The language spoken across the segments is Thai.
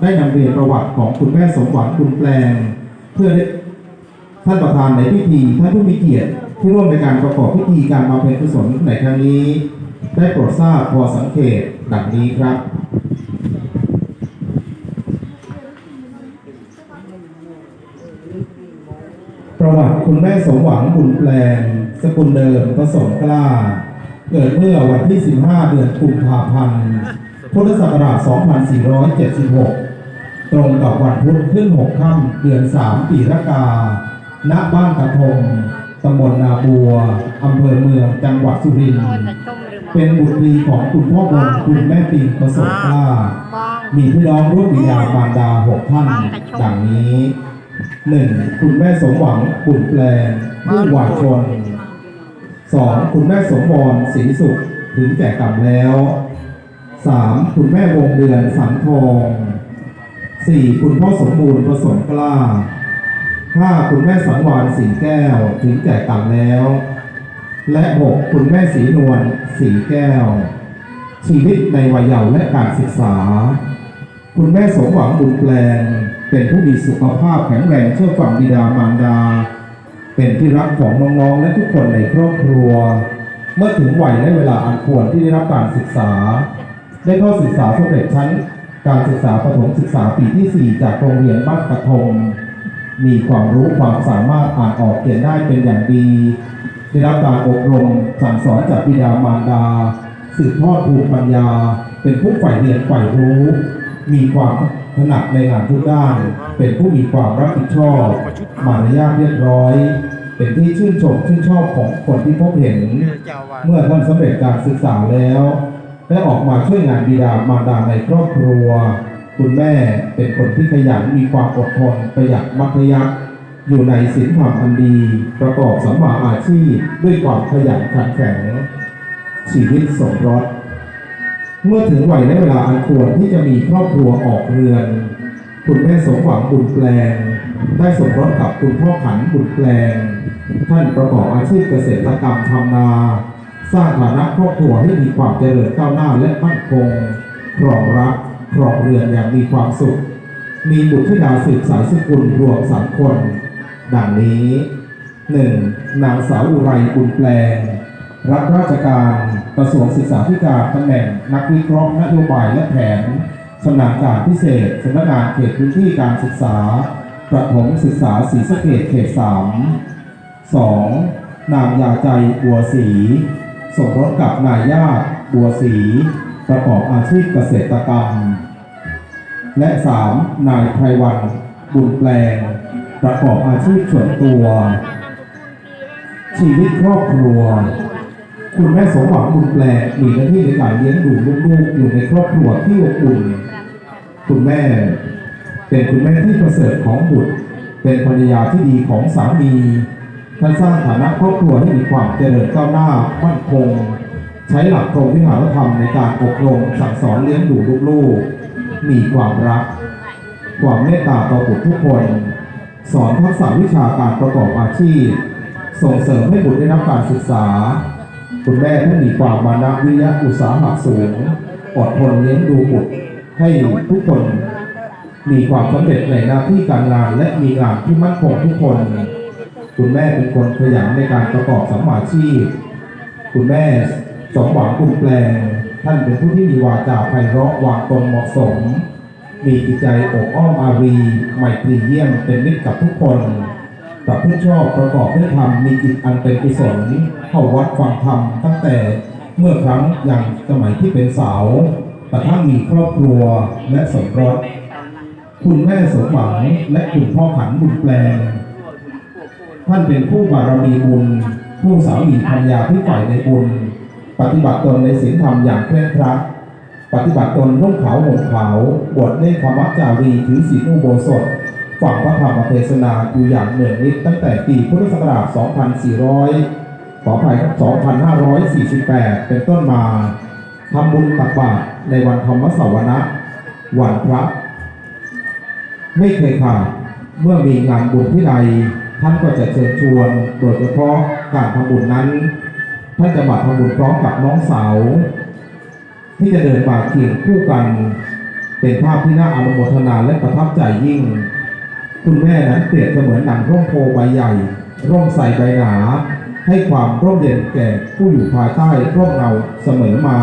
ได้นำเรียนประวัติของคุณแม่สมหวังคุณแปลง เพื่อท่านประธานในพิธีท่านผู้มีเกียรติที่ร่วมในการประกอบพิธีการมาเป็นกุศลในครั้งนี้ ได้โปรดทราบพอสังเกตดังนี้ครับประวัติคุณแม่สมหวังบุญแปลง สกุลเดิมผสมกล้า เกิดเมื่อวันที่ 15 เดือนกุมภาพันธ์ พุทธศักราช 2476 ตรงกับวันพุธขึ้น 6 ค่ำเดือน 3 ปีละกา ณ บ้านกระทงตำบลนาบัว อำเภอเมือง จังหวัดสุรินทร์ เป็นบุตรีของคุณพ่อบนคุณแม่ปิงประสบกล้า มีพี่น้องร่วมวิญญาณมารดาหกท่าน ดังนี้หนึ่งคุณแม่สมหวังบุญแปลงผู้หวานชนสองคุณแม่สมบรศรีสุขถึงแก่กรรมแล้ว สามคุณแม่วงเดือนสังทองสี่คุณพ่อสมบูรณ์ผสมกล้าห้าคุณแม่สังวานสีแก้วถึงแก่กรรมแล้ว และหกคุณแม่สีนวลสีแก้ว ชีวิตในวัยเยาว์และการศึกษา คุณแม่สมหวังบุญแปลง เป็นผู้มีสุขภาพแข็งแรงเชื่อฟังบิดามารดา เป็นที่รักของน้องๆและทุกคนในครอบครัว เมื่อถึงวัยและเวลาอันควรที่ได้รับการศึกษา ได้เข้าศึกษาสำเร็จชั้น การศึกษาประถมศึกษาปีที่ 4 จากโรงเรียนบ้านกระทงมีความรู้ความสามารถอ่านออกเขียนได้เป็นอย่างดี ได้รับการอบรมสั่งสอนจากบิดามารดา สืบทอดภูมิปัญญา เป็นผู้ใฝ่เรียนใฝ่รู้ มีความถนัดในงานทุกด้าน เป็นผู้มีความรับผิดชอบ มารยาทเรียบร้อย เป็นที่ชื่นชมชื่นชอบของคนที่พบเห็น เมื่อท่านสำเร็จการศึกษาแล้ว ได้ออกมาช่วยงานบิดามารดาในครอบครัว คุณแม่เป็นคนที่ขยันมีความอดทนประหยัดมัธยัติอยู่ในศีลธรรมอันดีประกอบสัมมาอาชีพด้วยความขยันขันแข็งชีวิตสมรสเมื่อถึงวัยและเวลาอันควรที่จะมีครอบครัวออกเรือน คุณแม่สมหวังบุญแปลง ได้สมรสกับคุณพ่อขันบุญแปลง ท่านประกอบอาชีพเกษตรกรรมทำนา สร้างฐานะครอบครัวให้มีความเจริญก้าวหน้าและมั่นคงครองรักครองเรือนอย่างมีความสุข มีบุตรธิดาสืบสายสกุลรวมสามคน ดังนี้หนึ่งนางสาวอุไรบุญแปลง รับราชการกระทรวงศึกษาธิการตำแหน่งนักวิเคราะห์นโยบายและแผนชำนาญการพิเศษสำนักงานเขตพื้นที่การศึกษา ประถมศึกษาศรีสะเกษเขตสามสองนางยาใจบัวศรี สมรสกับนายญาติบัวศรีประกอบอาชีพเกษตรกรรม และสามนายไพรวันบุญแปลง ประกอบอาชีพส่วนตัว ชีวิตครอบครัว คุณแม่สมหวังบุญแปลงมีหน้าที่ในการเลี้ยงดูลูกๆอยู่ในครอบครัวที่อบอุ่น คุณแม่ เป็นคุณแม่ที่ประเสริฐของบุตร เป็นภรรยาที่ดีของสามี ท่านสร้างฐานะครอบครัวให้มีความเจริญก้าวหน้ามั่นคง ใช้หลักตรงวิหารธรรมในการอบรมสั่งสอนเลี้ยงดูลูกๆ มีความรัก ความเมตตาต่อบุตรทุกคน สอนทักษะวิชาการประกอบอาชีพ ส่งเสริมให้บุตรได้รับการศึกษา คุณแม่ท่านมีความมานะวิริยะอุตสาหะสูงอดทนเลี้ยงดูบุตรให้ทุกคนมีความสำเร็จในหน้าที่การงานและมีงานที่มั่นคงทุกคน คุณแม่เป็นคนขยันในการประกอบสัมมาชีพ คุณแม่สมหวังคุณแปลง ท่านเป็นผู้ที่มีวาจาไพเราะวางตนเหมาะสม มีจิตใจอบอ้อมอารีไมตรีเยี่ยมเป็นมิตรกับทุกคนประพฤติชอบประกอบด้วยธรรมมีจิตอันเป็นกุศลเข้าวัดฟังธรรมตั้งแต่เมื่อครั้งยังสมัยที่เป็นสาวกระทั่งมีครอบครัวและสมรสคุณแม่สมหวังและคุณพ่อขันบุญแปลง ท่านเป็นผู้บารมีบุญ ผู้สามีภรรยาที่ฝ่ายในบุญ ปฏิบัติตนในศีลธรรมอย่างเคร่งครัด ปฏิบัติตนนุ่งขาวห่มขาว บวชเนคขมัจจารีถือศีลอุโบสถฝังพระธรรมเทศนาอยู่อย่างเหนื่อยนิดตั้งแต่ปีพุทธศักราช 2400 ขออภัยครับ 2548 เป็นต้นมาทำบุญตักบาตรในวันธรรมสวนะวันพระ ไม่เคยขาดเมื่อมีงานบุญที่ใด ท่านก็จะเชิญชวนโดยเฉพาะการทำบุญนั้น ท่านจะมาทำบุญพร้อมกับน้องสาว ที่จะเดินมาเคียงคู่กัน เป็นภาพที่น่าอนุโมทนาและประทับใจยิ่ง คุณแม่นั้นเปรียบเสมือนหนังร่มโพใบใหญ่ ร่มใสใบหนาให้ความร่มเย็นแก่ผู้อยู่ภายใต้ร่มเงาเสมอมา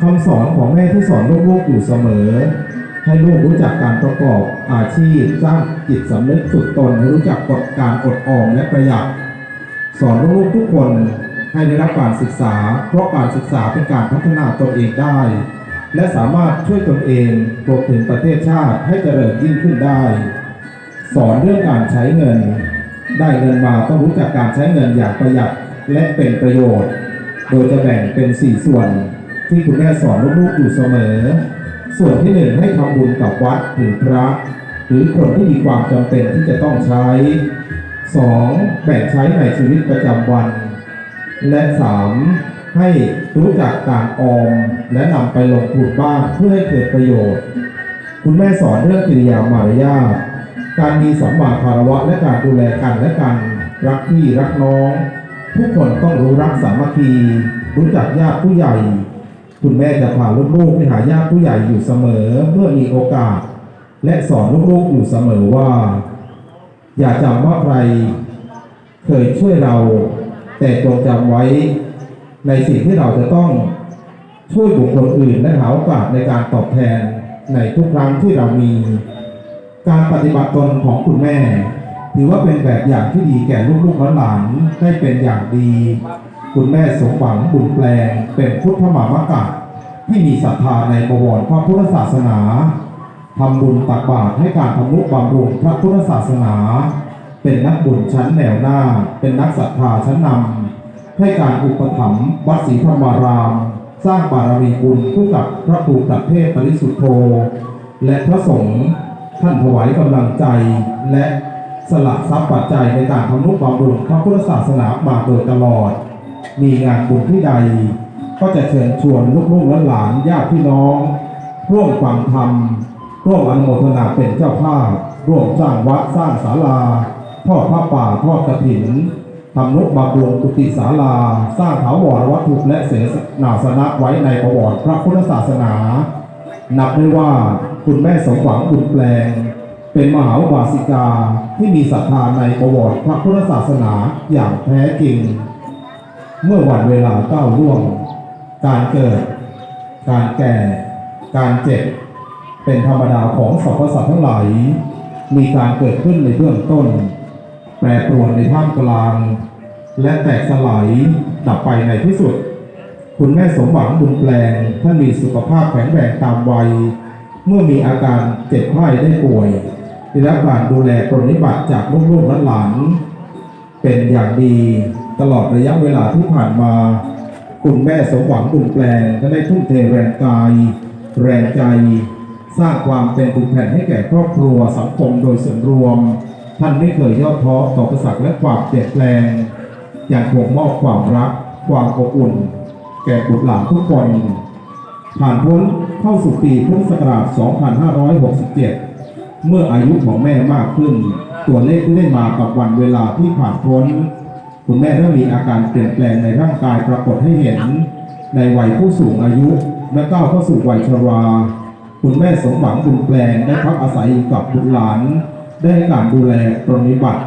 คำสอนของแม่ที่สอนลูกๆอยู่เสมอ ให้ลูกรู้จักการประกอบอาชีพสร้างจิตสำนึกฝึกตนให้รู้จักกฎการอดออมและประหยัด สอนลูกทุกคนให้ได้รับการศึกษา เพราะการศึกษาเป็นการพัฒนาตนเองได้ และสามารถช่วยตนเองรวมถึงประเทศชาติให้เจริญยิ่งขึ้นได้ สอนเรื่องการใช้เงิน ได้เงินมาต้องรู้จักการใช้เงินอย่างประหยัดและเป็นประโยชน์ โดยจะแบ่งเป็น 4 ส่วน ที่คุณแม่สอนลูกๆอยู่เสมอ ส่วนที่หนึ่งให้ทำบุญกับวัดหรือพระ หรือคนที่มีความจำเป็นที่จะต้องใช้ 2. แบ่งใช้ในชีวิตประจำวัน และ 3. ให้รู้จักการออม และนำไปลงทุนบ้างเพื่อให้เกิดประโยชน์ คุณแม่สอนเรื่องกิริยามารยาทการมีสัมมาคารวะและการดูแลกันและกัน รักพี่รักน้อง ทุกคนต้องรู้รักสามัคคี รู้จักญาติผู้ใหญ่ คุณแม่จะพาลูกๆไปหาญาติผู้ใหญ่อยู่เสมอเมื่อมีโอกาส และสอนลูกๆอยู่เสมอว่า อย่าจำว่าใคร เคยช่วยเรา แต่จงจำไว้ ในสิ่งที่เราจะต้องช่วยบุคคลอื่นและหาโอกาสในการตอบแทนในทุกครั้งที่เรามี การปฏิบัติตนของคุณแม่ ถือว่าเป็นแบบอย่างที่ดีแก่ลูกๆหลานได้เป็นอย่างดี คุณแม่สมหวังบุญแปลง เป็นพุทธมามกะที่มีศรัทธาในบวรพระพุทธศาสนาทำบุญตักบาตรให้การทำนุบำรุงพระพุทธศาสนา เป็นนักบุญชั้นแนวหน้า เป็นนักศรัทธาชั้นนำให้การอุปถัมภ์วัดศรีธรรมาราม สร้างบารมีบุญคู่กับพระครูประเทศปริสุทธโธและพระสงฆ์ท่านถวายกำลังใจและสละทรัพย์ปัจจัยในการทำนุบำรุงพระพุทธศาสนามาโดยตลอด มีงานบุญที่ใด ก็จะเชิญชวนลูกๆและหลานญาติพี่น้อง ร่วมฟังธรรม ร่วมอนุโมทนาเป็นเจ้าภาพ ร่วมสร้างวัดสร้างศาลา ทอดผ้าป่าทอดกระถินทำนุบำรุงกุฏิศาลา สร้างถาวรวัตถุและเสนาสนะไว้ในประวัติพระพุทธศาสนา นับได้ว่าคุณแม่สมหวังบุญแปลง เป็นมหาวาสิกาที่มีศรัทธาในประวัติพระพุทธศาสนาอย่างแท้จริง เมื่อวันเวลาก้าวล่วง การเกิด การแก่ การเจ็บ เป็นธรรมดาของสรรพสัตว์ทั้งหลาย มีการเกิดขึ้นในเบื้องต้น แปรปรวนในท่ามกลาง และแตกสลายดับไปในที่สุด คุณแม่สมหวังบุญแปลงท่านมีสุขภาพแข็งแรงตามวัย เมื่อมีอาการเจ็บไข้ได้ป่วยได้รับการดูแลปรนนิบัติจากลูกๆหลานเป็นอย่างดี ตลอดระยะเวลาที่ผ่านมา คุณแม่สมหวังบุญแปลงก็ได้ทุ่มเทแรงกาย แรงใจ สร้างความเป็นบุญแผ่นให้แก่ครอบครัวสังคมโดยส่วนรวม ท่านไม่เคยย่อท้อต่อประสักและความเปลี่ยนแปลง อย่างคงมอบความรัก ความอบอุ่น แก่บุตรหลานทุกคนผ่านพ้นเข้าสู่ปีพุทธศักราช 2567 เมื่ออายุของแม่มากขึ้น ตัวเลขที่ได้มากับวันเวลาที่ผ่านพ้น คุณแม่เริ่มมีอาการเปลี่ยนแปลงในร่างกายปรากฏให้เห็น ในวัยผู้สูงอายุ และก้าวเข้าสู่วัยชรา คุณแม่สมหวังบุญแปลงได้พักอาศัยอยู่กับบุตรหลาน ได้ให้การดูแลปรนนิบัติ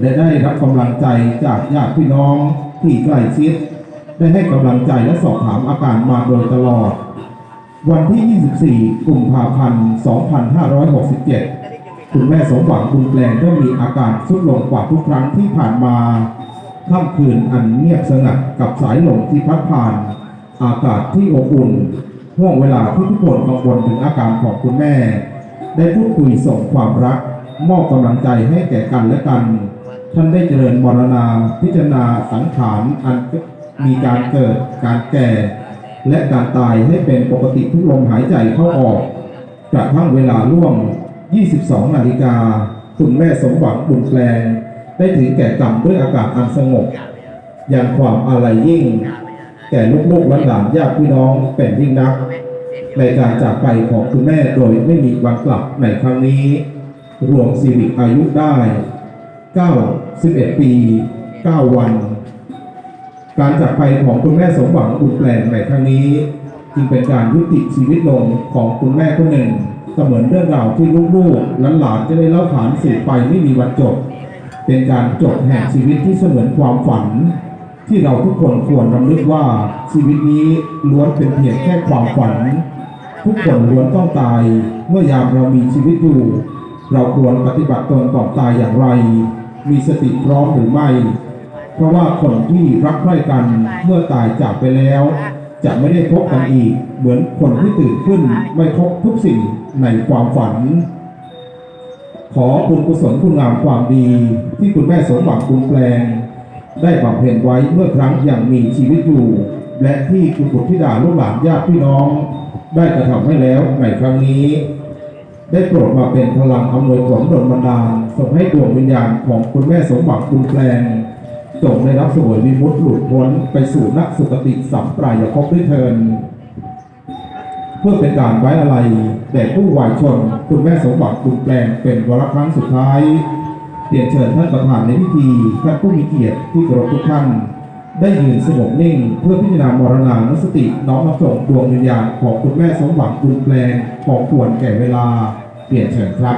และได้รับกำลังใจจากญาติพี่น้องที่ใกล้ชิด ได้ให้กำลังใจและสอบถามอาการมาโดยตลอด วันที่ 24 กุมภาพันธ์ 2567 คุณแม่สมหวังบุญแปลงได้มีอาการทรุดลงกว่าทุกครั้งที่ผ่านมา ค่ำคืนอันเงียบสงัดกับสายลมที่พัดผ่าน อากาศที่อบอุ่นห่วงเวลาที่ทุกคนกังวลถึงอาการของคุณแม่ ได้พูดคุยส่งความรัก มอบกำลังใจให้แก่กันและกัน ท่านได้เจริญมรณาพิจารณาสังขารอันมีการเกิดการแก่ และการตายให้เป็นปกติทุกลมหายใจเข้าออกกระทั่งเวลาล่วง 22 นาฬิกา คุณแม่สมหวังบุญแปลง ได้ถึงแก่กรรมด้วยอากาศอันสงบอย่างความอาลัยยิ่ง แก่ลูกๆละหลานญาติพี่น้องเป็นยิ่งนัก ในการจากไปของคุณแม่โดยไม่มีวันกลับในครั้งนี้ รวมชีวิอายุได้91ปี 9 วัน การจากไปของคุณแม่สมหวังบุญแปลงในครั้งนี้จึงเป็นการยุติชีวิตลงของคุณแม่คนหนึ่งเสมือนเรื่องราวที่ลูกๆหลานๆจะได้เล่าขานสืบไปไม่มีวันจบ เป็นการจบแห่งชีวิตที่เสมือนความฝัน ที่เราทุกคนควรรำลึกว่าชีวิตนี้ล้วนเป็นเพียงแค่ความฝัน ทุกคนล้วนต้องตาย เมื่อยามเรามีชีวิตอยู่ เราควรปฏิบัติตนก่อนตายอย่างไร มีสติพร้อมหรือไม่ เพราะว่าคนที่รักใคร่กันเมื่อตายจากไปแล้ว จะไม่ได้พบกันอีก เหมือนคนที่ตื่นขึ้นไม่พบทุกสิ่งในความฝัน ขอบุญกุศลคุณงามความดี ที่คุณแม่สมบัติคุณแปลง ได้บำเพ็ญไว้เมื่อครั้งยังมีชีวิตอยู่ และที่คุณบุตรธิดาลูกหลานญาติพี่น้อง ได้กระทำให้แล้วในครั้งนี้ ได้โปรดมาเป็นพลังอำนวยผลดลบันดาลส่งให้ดวงวิญญาณของคุณแม่สมบัติคุณแปลงจงได้รับสวยวิมุตติหลุดพ้นไปสู่นักสุคติสัมปรายภพด้วยเทิน เพื่อเป็นการไว้อะไรแด่ผู้วายชน คุณแม่สมบัติคุณแปลงเป็นวาระครั้งสุดท้ายเรียนเชิญท่านประธานในพิธีท่านผู้มีเกียรติที่เคารพทุกท่าน ได้ยืนสงบนิ่ง เพื่อพิจารณามรณานุสติน้อมรับส่งดวงวิญญาณของคุณแม่สมบัติคุณแปลงของควรแก่เวลาเปลี่ยนเชิญครับ